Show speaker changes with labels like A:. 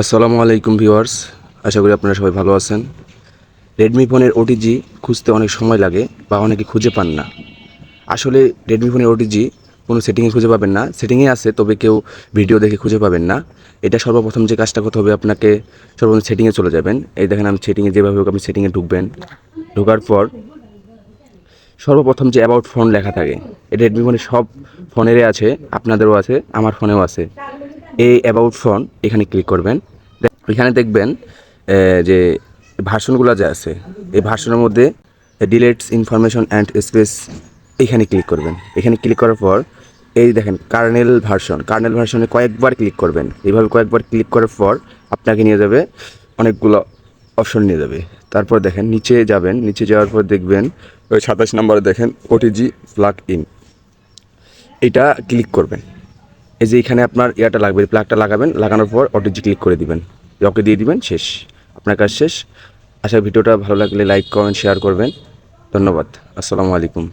A: আসসালামু আলাইকুম ভিউয়ার্স, আশা করি আপনারা সবাই ভালো আছেন। রেডমি ফোনের ওটিজি খুঁজতে অনেক সময় লাগে বা অনেকে খুঁজে পান না। আসলে রেডমি ফোনের ওটিজি কোনো সেটিংয়ে খুঁজে পাবেন না। সেটিংয়ে আছে, তবে কেউ ভিডিও দেখে খুঁজে পাবেন না। এটা সর্বপ্রথম যে কাজটা করতে হবে, আপনাকে সর্বপ্রথম সেটিংয়ে চলে যাবেন। এই দেখেন আমি সেটিংয়ে যেভাবে হোক আপনি সেটিংয়ে ঢুকবেন। ঢোকার পর সর্বপ্রথম যে অ্যাবাউট ফোন লেখা থাকে, এটা রেডমি ফোনে সব ফোনেরই আছে, আপনাদেরও আছে, আমার ফোনেও আছে। এই অ্যাবাউট ফোন এখানে ক্লিক করবেন। এখানে দেখবেন যে ভার্সনগুলো যে আছে, এই ভার্সনের মধ্যে ডিলেটস ইনফরমেশন অ্যান্ড স্পেস এখানে ক্লিক করবেন। এখানে ক্লিক করার পর, এই দেখেন কার্নেল ভার্সন কার্নেল ভার্সনে কয়েকবার ক্লিক করবেন। এইভাবে কয়েকবার ক্লিক করার পর, আপনাকে নিয়ে যাবে, অনেকগুলো অপশন নিয়ে যাবে। তারপর দেখেন, নিচে যাবেন, নিচে যাওয়ার পর দেখবেন, ওই সাতাশ নম্বরে দেখেন ওটিজি প্লাগ ইন এটা ক্লিক করবেন। এই যে এখানে আপনার ইয়াটা লাগবে প্লাগটা লাগাবেন, লাগানোর পর অটোজি ক্লিক করে দিবেন। ওকে দিয়ে দিবেন, শেষ। আপনার কাজ শেষ। আশা ভিডিওটা ভালো লাগলে লাইক কমেন্ট শেয়ার করবেন। ধন্যবাদ। আসসালামু আলাইকুম।